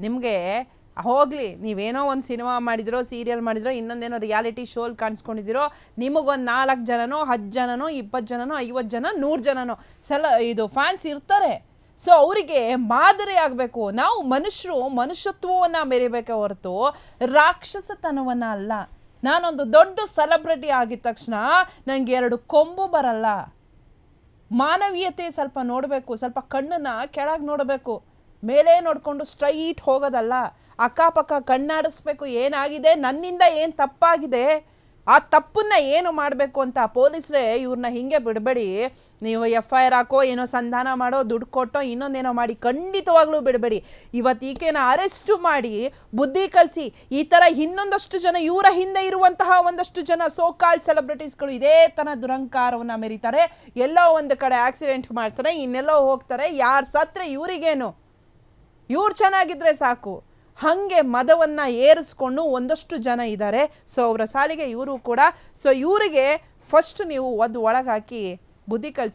ನಿಮಗೆ ಹೋಗಲಿ, ನೀವೇನೋ ಒಂದು ಸಿನಿಮಾ ಮಾಡಿದಿರೋ, ಸೀರಿಯಲ್ ಮಾಡಿದಿರೋ, ಇನ್ನೊಂದೇನೋ ರಿಯಾಲಿಟಿ ಶೋಲ್ ಕಾಣಿಸ್ಕೊಂಡಿದ್ದೀರೋ, ನಿಮಗೊಂದು ನಾಲ್ಕು ಜನನೋ, ಹತ್ತು ಜನನೋ, ಇಪ್ಪತ್ತು ಜನನೋ, ಐವತ್ತು ಜನ ನೂರು ಜನನೋ, ಸಲ, ಇದು ಫ್ಯಾನ್ಸ್ ಇರ್ತಾರೆ. ಸೊ, ಅವರಿಗೆ ಮಾದರಿ ಆಗಬೇಕು. ನಾವು ಮನುಷ್ಯರು ಮನುಷ್ಯತ್ವವನ್ನು ಮೆರಿಬೇಕೆ ಹೊರತು ರಾಕ್ಷಸತನವನ್ನು ಅಲ್ಲ. ನಾನೊಂದು ದೊಡ್ಡ ಸೆಲೆಬ್ರಿಟಿ ಆಗಿದ ತಕ್ಷಣ ನನಗೆ ಎರಡು ಕೊಂಬು ಬರಲ್ಲ. ಮಾನವೀಯತೆ ಸ್ವಲ್ಪ ನೋಡಬೇಕು, ಸ್ವಲ್ಪ ಕಣ್ಣನ್ನು ಕೆಳಗೆ ನೋಡಬೇಕು. ಮೇಲೆ ನೋಡಿಕೊಂಡು ಸ್ಟ್ರೈಟ್ ಹೋಗೋದಲ್ಲ, ಅಕ್ಕಪಕ್ಕ ಕಣ್ಣಾಡಿಸ್ಬೇಕು, ಏನಾಗಿದೆ, ನನ್ನಿಂದ ಏನು ತಪ್ಪಾಗಿದೆ, ಆ ತಪ್ಪನ್ನ ಏನು ಮಾಡಬೇಕು ಅಂತ ಪೊಲೀಸರೇ ಇವ್ರನ್ನ ಹಿಂಗೆ ಬಿಡಬೇಡಿ. ನೀವು ಎಫ್ ಐ ಆರ್ ಹಾಕೋ, ಏನೋ ಸಂಧಾನ ಮಾಡೋ, ದುಡ್ಡು ಕೊಟ್ಟೋ, ಇನ್ನೊಂದೇನೋ ಮಾಡಿ, ಖಂಡಿತವಾಗ್ಲೂ ಬಿಡಬೇಡಿ. ಇವತ್ತು ಈಕೆನ ಅರೆಸ್ಟು ಮಾಡಿ, ಬುದ್ಧಿ ಕಲಿಸಿ, ಈ ಥರ ಇನ್ನೊಂದಷ್ಟು ಜನ, ಇವರ ಹಿಂದೆ ಇರುವಂತಹ ಒಂದಷ್ಟು ಜನ ಸೋ ಕಾಲ್ಡ್ ಸೆಲೆಬ್ರಿಟೀಸ್ಗಳು ಇದೇ ಥರ ದುರಂಕಾರವನ್ನು ಮೆರೀತಾರೆ. ಎಲ್ಲೋ ಒಂದು ಕಡೆ ಆಕ್ಸಿಡೆಂಟ್ ಮಾಡ್ತಾರೆ, ಇನ್ನೆಲ್ಲೋ ಹೋಗ್ತಾರೆ, ಯಾರು ಸತ್ತರೆ ಇವರಿಗೇನು? ಇವ್ರು ಚೆನ್ನಾಗಿದ್ರೆ ಸಾಕು. ಹಾಗೆ ಮದವನ್ನು ಏರಿಸ್ಕೊಂಡು ಒಂದಷ್ಟು ಜನ ಇದ್ದಾರೆ ಸೊ ಅವರ ಸಾಲಿಗೆ ಇವರು ಕೂಡ. ಸೊ ಇವರಿಗೆ ಫಸ್ಟ್ ನೀವು ಒದ್ದು ಒಳಗೆ ಹಾಕಿ ಬುದ್ಧಿ ಕಲಿಸಿ.